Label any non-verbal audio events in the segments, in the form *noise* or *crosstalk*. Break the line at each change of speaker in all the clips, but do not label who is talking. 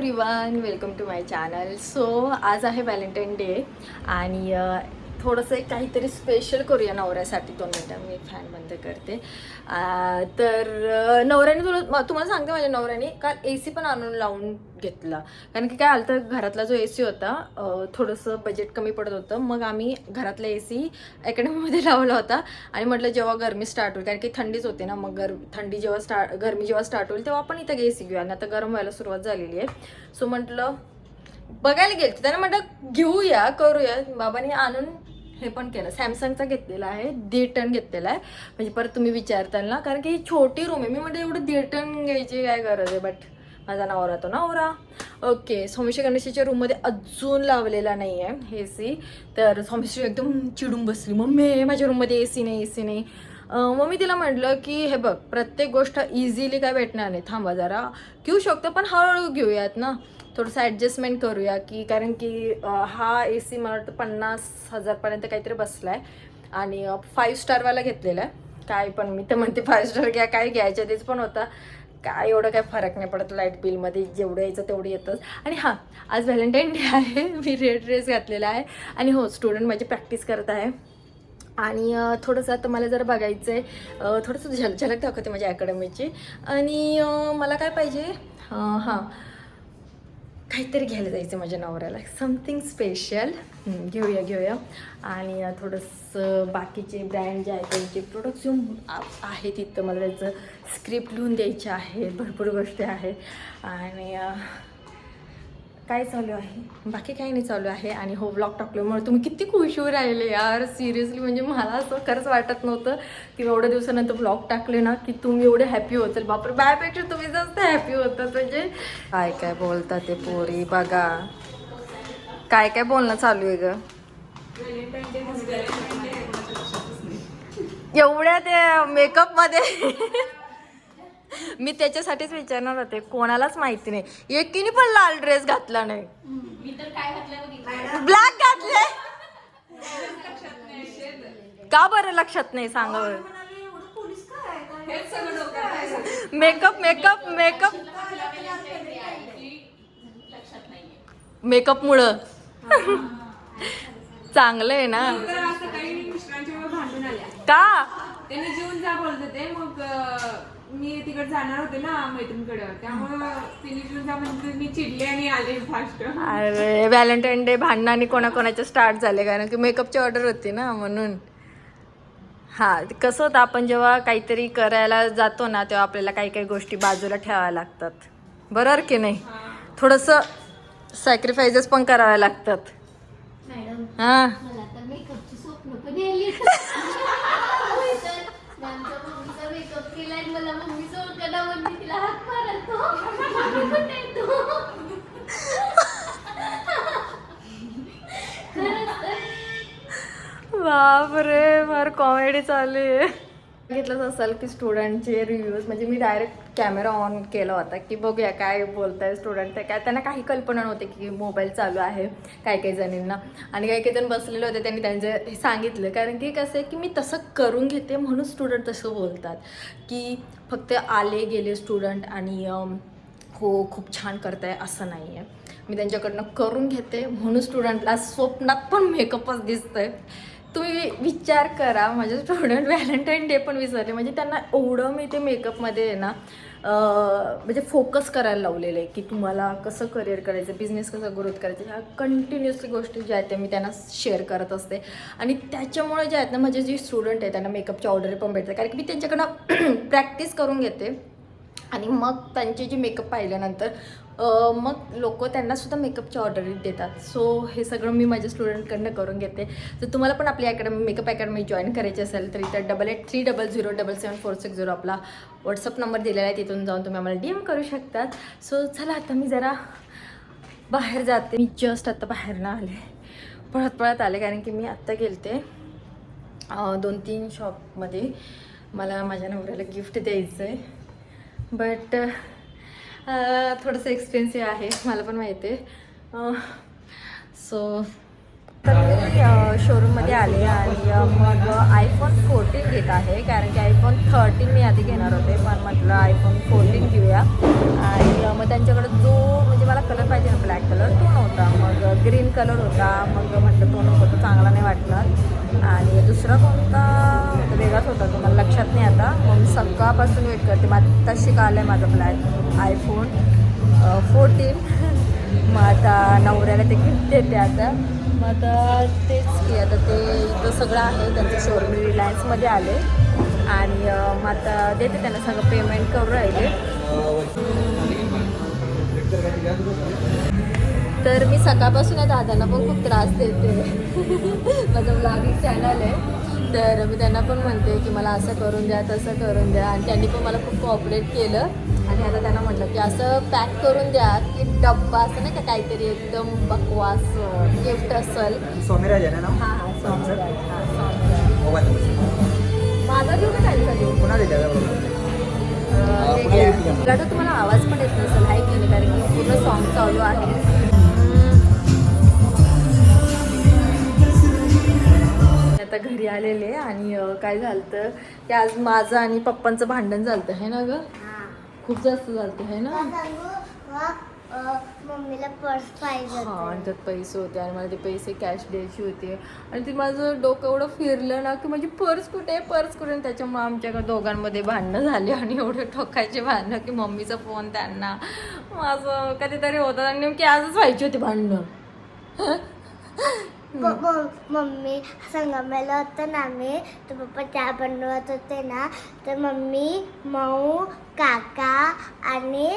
Everyone welcome to my channel so आज आहे Valentine day आणि थोडंसं एक काहीतरी स्पेशल करूया नवऱ्यासाठी दोन मिनटं मी फॅन बंद करते. तर नवऱ्याने तुला तुम्हाला सांगते माझ्या नवऱ्याने काल ए सी पण आणून लावून घेतला. कारण की काय आलं तर घरातला जो ए सी होता थोडंसं बजेट कमी पडत होतं. मग आम्ही घरातला ए सी अकॅडमीमध्ये लावला होता. आणि म्हटलं जेव्हा गरमी स्टार्ट होईल कारण की थंडीच होते ना मग गर थंडी जेव्हा स्टार्ट गरमी जेव्हा स्टार्ट होईल तेव्हा आपण इथं ए सी घेऊया. आणि आता गरम व्हायला सुरुवात झालेली आहे. सो म्हटलं बघायला गेलते. त्याने म्हटलं घेऊया करूया. बाबाने आणून हे पण केलं. सॅमसंगचा घेतलेला आहे दीड टन घेतलेला आहे. म्हणजे परत तुम्ही विचारताल ना कारण की ही छोटी रूम आहे. मी म्हणजे एवढं दीड टन घ्यायची काय गरज आहे? बट माझा नवरा तो नवरा ओके सोमेश्वर गणेशाच्या रूममध्ये अजून लावलेला नाही आहे ए सी तर सोमेश्वर एकदम चिडून बसली. मम्मी माझ्या रूममध्ये ए सी नाही ए सी नाही. मग मी तिला म्हटलं की हे बघ प्रत्येक गोष्ट इझिली काय भेटणार नाही. थांबा जरा. घेऊ शकतो पण हळूहळू घेऊयात ना. थोडंसं ॲडजस्टमेंट करूया की कारण की हा ए सी मला वाटतं पन्नास हजारपर्यंत काहीतरी बसला आहे आणि फाईव्ह स्टारवाला घेतलेला आहे. काय पण मी तर म्हणते फाईव्ह स्टार घ्या काय घ्यायच्या तेच पण होता. काय एवढं काय फरक नाही पडत लाइट बिलमध्ये जेवढं यायचं तेवढं येतंच आणि हां आज व्हॅलेंटाईन डे आहे मी रेड ड्रेस घातलेला आहे. आणि हो स्टुडंट माझी प्रॅक्टिस करत आहे. आणि थोडंसं आता मला जरा बघायचं आहे थोडंसं झलक झलक दाखवते माझ्या अकॅडमीची आणि मला काय पाहिजे? हां. काहीतरी घ्यायला जायचं माझ्या नवऱ्याला. समथिंग स्पेशल घेऊया घेऊया. आणि थोडंसं बाकीचे ब्रँड जे आहेत त्यांचे प्रोडक्ट्स येऊन आहे तिथं. मला त्याचं स्क्रिप्ट लिहून द्यायचे आहे. भरपूर गोष्टी आहे आणि काय चालू आहे? बाकी काही नाही चालू आहे आणि हो ब्लॉग टाकल्यामुळे तुम्ही किती खुश होऊ राहिले यार. सिरियसली म्हणजे मला असं खरंच वाटत नव्हतं की एवढ्या दिवसानंतर ब्लॉग टाकले ना की तुम्ही एवढे हॅपी होतील बापरे बायपेक्षा तुम्ही जास्त हॅपी होतात म्हणजे. काय काय बोलतात ते पोरी बघा. काय काय बोलणं चालू आहे ग? एवढ्या ते मेकअपमध्ये मी त्याच्यासाठीच विचारणार होते कोणालाच माहिती नाही. एकीने पण लाल ड्रेस घातला नाही. ब्लॅक घातले *laughs* का बरं लक्षात नाही सांगा बरं. Makeup makeup makeup. मेकअप मुळे. चांगलं आहे ना.
तर
का?
त्यांनी जेवून जा बोलत होते मग मी तिकडे जाणार होते ना मैत्रिणीकडे. त्यामुळं तिने जा म्हणजे मी चिडले आणि आले फास्ट
अरे व्हॅलेंटाईन डे भांडणाने कोणाकोणाचे स्टार्ट झाले कारण की मेकअपची ऑर्डर होती ना म्हणून. हां कसं होतं आपण जेव्हा काहीतरी करायला जातो ना तेव्हा आपल्याला काही काही गोष्टी बाजूला ठेवाव्या लागतात. बरोबर की नाही? थोडंसं सॅक्रिफायसेस पण कराव्या लागतात.
मॅडम
हां *laughs*
मला तर मेकअपची स्वप्न पण यायली होय तर आमच्या मम्मीचा मेकअप केला आणि मला मम्मी सोडताना म्हणजे तिला हात मारतो मी पण येतो खरंच तर
बापरे फार कॉमेडी चालू आहे. बघितलंच असाल की स्टुडंटचे रिव्ह्यूज म्हणजे मी डायरेक्ट कॅमेरा ऑन केला होता की बघूया काय बोलताय स्टुडंट काय त्यांना काही कल्पना नव्हती की मोबाईल चालू आहे काही काही जणींना. आणि काही काही जण बसलेले होते त्यांनी त्यांचं हे सांगितलं. कारण की कसं आहे की मी तसं करून घेते म्हणून स्टुडंट तसं बोलतात. की फक्त आले गेले स्टुडंट आणि हो खूप छान करताय असं नाही आहे मी त्यांच्याकडनं करून घेते म्हणून स्टुडंटला स्वप्नात पण मेकअपच दिसतंय. तुम्ही विचार करा. माझे स्टुडंट व्हॅलेंटाईन डे पण विसरले. म्हणजे त्यांना एवढं मी ते मेकअपमध्ये आहे ना म्हणजे फोकस करायला लावलेलं आहे की तुम्हाला कसं करिअर करायचं बिझनेस कसं ग्रोथ करायचं ह्या कंटिन्युअसली गोष्टी ज्या आहेत त्या मी त्यांना शेअर करत असते. आणि त्याच्यामुळे जे आहेत ना माझे जे स्टुडंट आहेत त्यांना मेकअपची ऑर्डर पण भेटते कारण की मी त्यांच्याकडनं *clears throat* प्रॅक्टिस करून घेते. आणि मग त्यांचे जे मेकअप पाहिल्यानंतर मग लोक त्यांनासुद्धा मेकअपची ऑर्डर देतात. सो हे सगळं मी माझ्या स्टुडंटकडनं करून घेते. तर तुम्हाला पण आपली अकॅडमी मेकअप अकॅडमी जॉईन करायची असेल तर इथं double eight three double zero double seven four six zero आपला व्हॉट्सअप नंबर दिलेला आहे. तिथून जाऊन तुम्ही आम्हाला डी एम करू शकतात सो चला आता मी जरा बाहेर जाते. मी जस्ट आता बाहेर ना आले. पळत पळत आले कारण की मी आत्ता गेलते दोन तीन शॉपमध्ये मला माझ्या नवऱ्याला गिफ्ट द्यायचं आहे बट थोडंसं एक्सपेन्सिव्ह आहे मला पण माहिती आहे सो तर मी शोरूममध्ये आले आणि मग आयफोन फोर्टीन घेत आहे कारण की आयफोन थर्टीन मी आधी घेणार होते पण म्हटलं आयफोन फोर्टीन घेऊया. आणि मग त्यांच्याकडे जो कलर पाहिजे ना ब्लॅक कलर तो नव्हता. मग ग्रीन कलर होता. मग म्हटलं तो नको तो चांगला नाही वाटणार. आणि दुसरा कोणता? वेगळाच होता तो. मला लक्षात नाही आता. मग मी सकाळपासून वेट करते. मग आत्ताशी काल आलं आहे माझा ब्लॅक आयफोन फोर्टीन मग आता नवऱ्याला ते गिफ्ट देते आता. मग आता तेच की आता ते इथं सगळं आहे. त्यांचं शोरूम रिलायन्समध्ये आले. आणि मग आता देते त्यांना सगळं पेमेंट करून राहिले. तर मी सकाळपासून या दादांना पण खूप त्रास देते. माझं ब्लॉगिंग चॅनल आहे. तर मी त्यांना पण म्हणते की मला असं करून द्या तसं करून द्या. आणि त्यांनी पण मला खूप कॉपरेट केलं. आणि आता त्यांना म्हटलं की असं पॅक करून द्या की डब्बा असं नाही का काहीतरी एकदम बकवास गिफ्ट असेल.
सोमेराज आहे ना
हां हां स्वामीराज हां माझा घेऊ का त्यांचा? घेऊ
पुन्हा
हे. गाडा तुम्हाला आवाज पण येत नसेल. हाय की कारण की पूर्ण सॉन्ग चालू आहे. आता घरी आलेले आणि काय झालं की आज माझं आणि पप्पांचं भांडण झालं आहे ना ग? खूप जास्त झालं आहे ना?
मम्मीला पर्स पाहिजे
हा आणि त्यात पैसे होते आणि मला ते पैसे कॅश द्यायची होती. आणि ते माझं डोकं एवढं फिरलं ना की माझी पर्स कुठे आहे? पर्स कुठे? त्याच्यामुळे आमच्याकडे दोघांमध्ये भांडणं झाली आणि एवढे ठोकायचे भांडणं की मम्मीचा फोन त्यांना. माझं कधीतरी होतं आणि नेमकी आजच व्हायची होती भांडणं.
मम्मी संगमेला होतं ना मी तर पप्पा चहा बनवत होते ना तर मम्मी माऊ काका आणि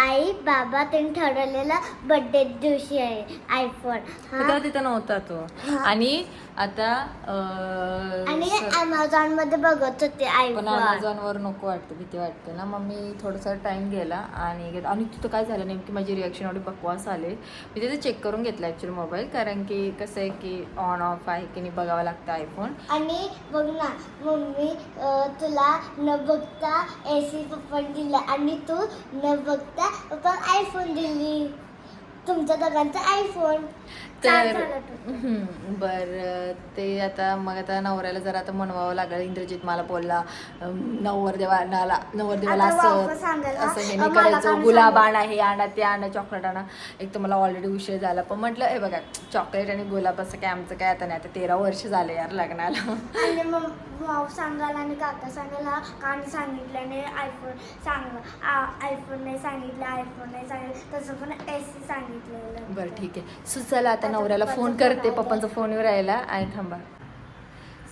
आई बाबा त्यांनी ठरवलेला बर्थडे दिवशी आहे आयफोन
तेव्हा तिथं नव्हता तो. आणि आता अं,
आणि अमेझॉनमध्ये बघत होते
पण
आयफोन
अमेझॉनवर नको वाटतं भीती वाटते ना. मग मी थोडासा टाईम गेला आणि आणि तिथं काय झालं नेमकी माझी रिॲक्शन एवढी बकवास आले. मी तिथे चेक करून घेतला ॲक्च्युली मोबाईल कारण की कसं आहे की ऑन ऑफ आहे की नाही बघावं लागतं आयफोन
आणि बघ ना मम्मी अं, तुला न बघता ए सी दिला आणि तू न बघता आयफोन दिली. तुमच्या दोघांचा आयफोन
तर बर ते आता मग आता नवऱ्याला जरा आता मनवावं लागलं. इंद्रजित मला बोलला नवरदेवाला नवरदेवाला असं असं हे नाही करायचं. गुलाब? आणा हे आणा ते आणा चॉकलेट आणा. एक तर मला ऑलरेडी उशीर झाला. पण म्हटलं हे बघा चॉकलेट आणि गुलाब असं काय आमचं काय आता नाही. आता तेरा वर्ष झाले यार लग्नाला.
आणि भाऊ सांगायला आणि काका सांगायला कानी सांगितल्याने आयफोन सांग आयफोन नाही सांगितलं आयफोन नाही सांगितलं. तसं पण एस सी सांगितलेलं.
बरं ठीक आहे. सो चला आता
आता
नवऱ्याला फोन
फोन
करते. पप्पांचा फोनवर राहिला. आणि थांबा.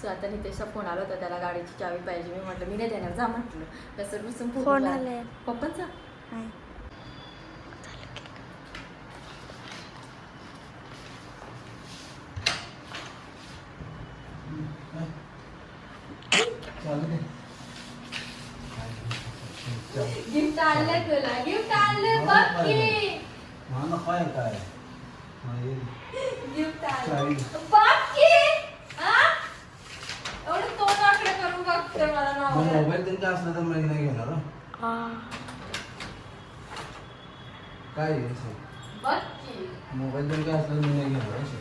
सो आता नितेशचा फोन आला होता त्याला गाडीची चावी पाहिजे. मी म्हटलं मी नाही देणार जा म्हटलं. कसं बसून
फोन आलाय.
पप्पांचा गिफ्ट आणलंय तुला गिफ्ट आणलंय बघ की
मला काय काय
गिफ्ट आणलं बघ की हा? एवढं तोंड आकडे करून बघतोय मला नवरा.
मोबाईल त्यांनी काय असलं तर मी नाही घेणार हं. काय आहे असं?
बघ की
मोबाईल त्यांनी काय असलं तर मी नाही घेणार हं.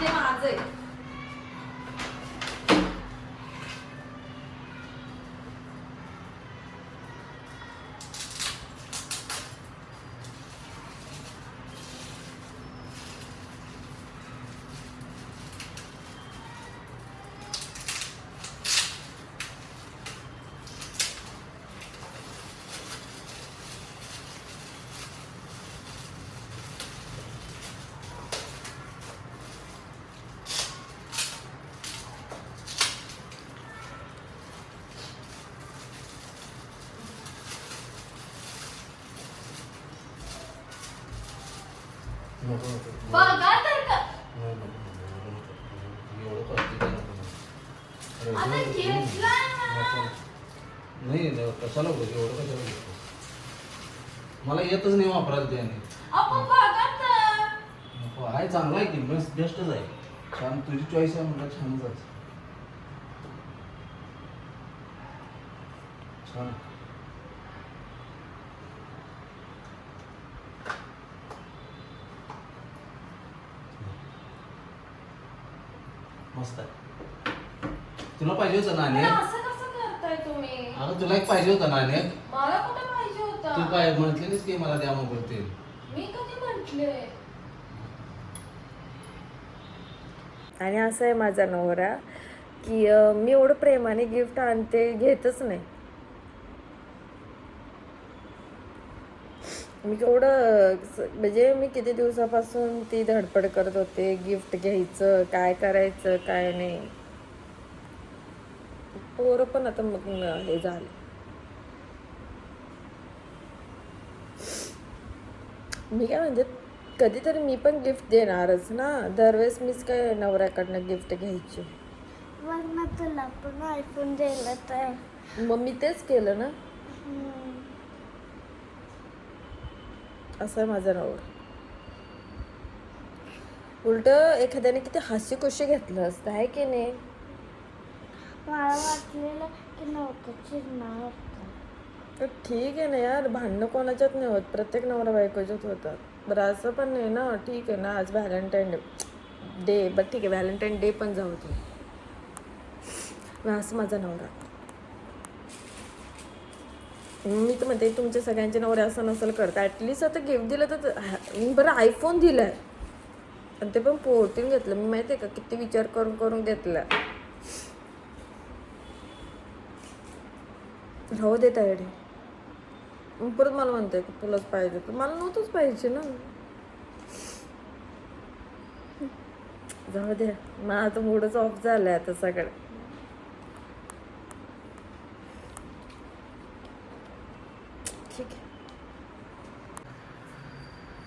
ते माझं आहे
नको, नको.
बघा तर का
नाही, नको, नको, नको, नको. एवढं करते का नको. अरे,
आता
नको,
घेतला
नको. नाही नाही, कशाला एवढं कशाला मला येतच नाही वापरायला त्याने नको आहे चांगला आहे की बेस्ट बेस्टच आहे. छान तुझी चॉईस आहे छानच आहे. छान. मस्त आहे. तुला पाहिजे होतं नाणे
पण असं कसं करताय तुम्ही?
अगं तुला एक पाहिजे होतं नाणे
मला कुठं पाहिजे
तू
होतं
काय म्हटलेलीस की मला द्या मोबाईल ते
मी कधी म्हटले? आणि असं आहे माझा नवरा की अं, मी एवढं प्रेमाने गिफ्ट आणते घेतच नाही. मी केवढं स- म्हणजे मी किती दिवसापासून ती धडपड करत होते गिफ्ट घ्यायचं काय करायचं काय नाही. पोरं पण आता मग हे झाले. मी काय म्हणजे कधीतरी मी पण गिफ्ट देणारच ना. दरवेळेस मीच काय नवऱ्याकडनं गिफ्ट घ्यायची.
मग ना तुला पण आयफोन दिलं तर
मग मी तेच केलं ना. असं आहे माझा नवरा उलट एखाद्याने किती हसी खुशी घेतलं असतं आहे की नाही?
मला वाटलेलं की नव्हतं होतं.
तर ठीक आहे ना यार भांडणं कोणाच्यात नाही होत प्रत्येक नवरा बायकोच्यात होतात. बरं असं पण नाही ना ठीक आहे ना आज व्हॅलेंटाईन डे डे बरं ठीक आहे व्हॅलेंटाईन डे पण जाऊ दे. मग असं माझा नवरा. मी तर म्हणते तुमच्या सगळ्यांचे नवरे असं नसेल करता. ॲटलिस्ट आता गिफ्ट दिलं तर मी बरं आयफोन दिला आहे आणि ते पण पोर्टीन घेतलं. मी माहिती आहे का किती विचार करून करून घेतला राहू दे तायडे मग परत मला म्हणते की तुलाच पाहिजे तर मला नव्हतंच पाहिजे ना. जाऊ दे मग आता मूडच ऑफ झालाय आता सगळं. ठीक आहे.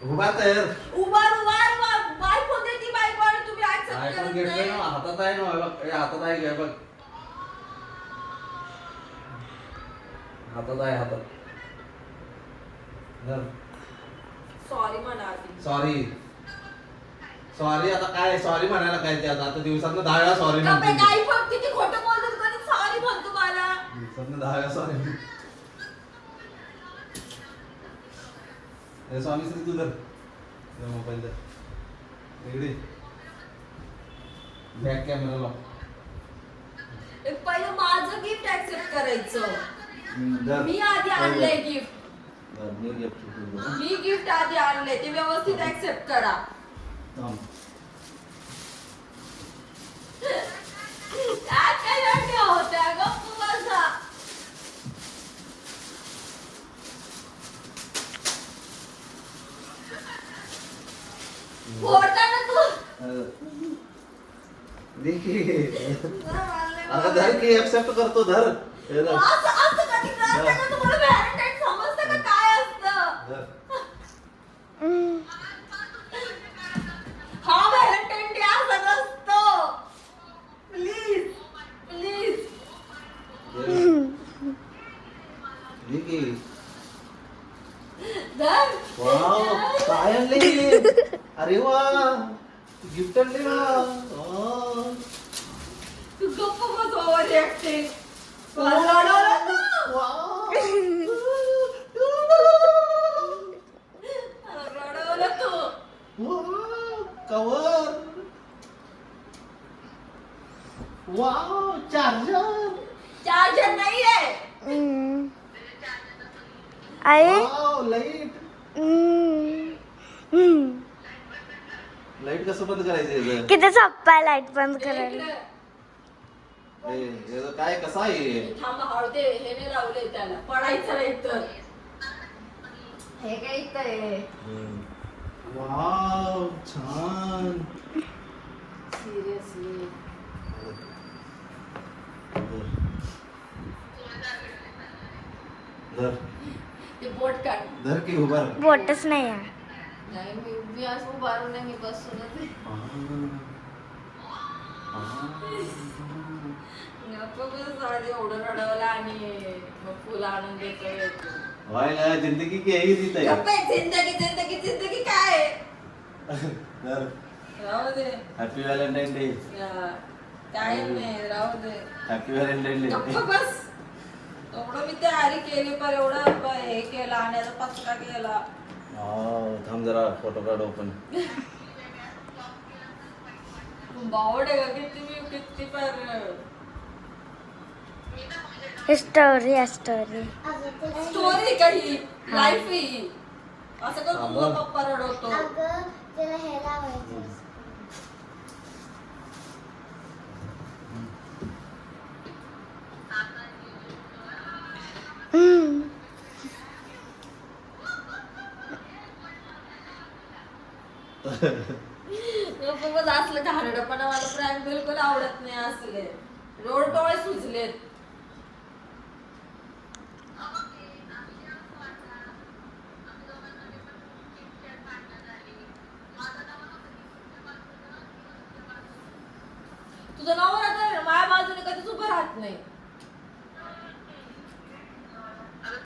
उभा तर
उभार उभार बाय फोन देती बायको आणि तुम्ही
घेतलं ना हातात आहे ना बघ ए, हातात आहे घे बघ. हातात आहे हातात.
सॉरी म्हणा
सॉरी सॉरी आता काय? सॉरी म्हणायला काय ते आता? आता दिवसात दहा वेळा सॉरी म्हणतो
काही पण किती खोटं बोलतो कधी सॉरी म्हणतो मला.
दिवसात दहा वेळा सॉरी स्वामी श्री तू धर. मोबाईल धर. इकडे. बॅक कॅमेरा लाव
पहिलं माझं गिफ्ट ऍक्सेप्ट करायचं.
धर.
मी आधी आणलंय गिफ्ट
मी gift.
मी गिफ्ट आधी आणलंय ते व्यवस्थित ऍक्सेप्ट करा
थांब. *laughs*
काय काय रडण्या होत्या गप्प बसा फोडताना तू
अं, दे की. अगं धर की ऍक्सेप्ट करतो धर हे धर.
असं असं कधी करता का? तुम्हाला व्हॅलेंटाईन समजतं का? काय असतं. हा व्हॅलेंटाईन डे असा नसतो प्लीज प्लीज. धर.
काय आणले अरे वा गिफ्ट आणले मला.
तू गप्प बस overreacting
cover wow charger
charger नाहीये
हम्म. आई
वाव लाइट कसं बंद करायचं याचं?
किती सोप्पा लाइट बंद करायला
इकडे.
हे, याचं काय कसं आहे
थांब हळू दे हे नाही लावले त्याला. पडायचं नाही तर हे काय इथं
वाव छान.
सिरियसली
धर.
ते बोट काढ.
धर की उभार
बोटच नाही आहे.
नाही मी उभी असं उभारून नाही मी बसूनच आहे. आज एवढं रडवलं आणि मग फुलं आणून
जिंदगी की यही आहे,
जिंदगी जिंदगी जिंदगी काय?
धर
राहू दे.
हॅपी व्हॅलेंटाईन डे
या, काही नाही राहू दे.
हॅपी व्हॅलेंटाईन
गप्प
डे
बस. एवढं मी तयारी केली पण एवढं ब- हे केलं आणि आता पचका केला.
वाव थांब जरा फोटो काढ ओपन
आहे
स्टोरी स्टोरी
स्टोरी काही लाईफ ही. असं कर
थांबा.
तुझा पप्पा रडवतो.
अगं त्याला हे लावायचं हम्म. *laughs*
मग असलं घाणडपणा मला प्रँक बिलकुल आवडत नाही असले. रोड डोळे सुचलेत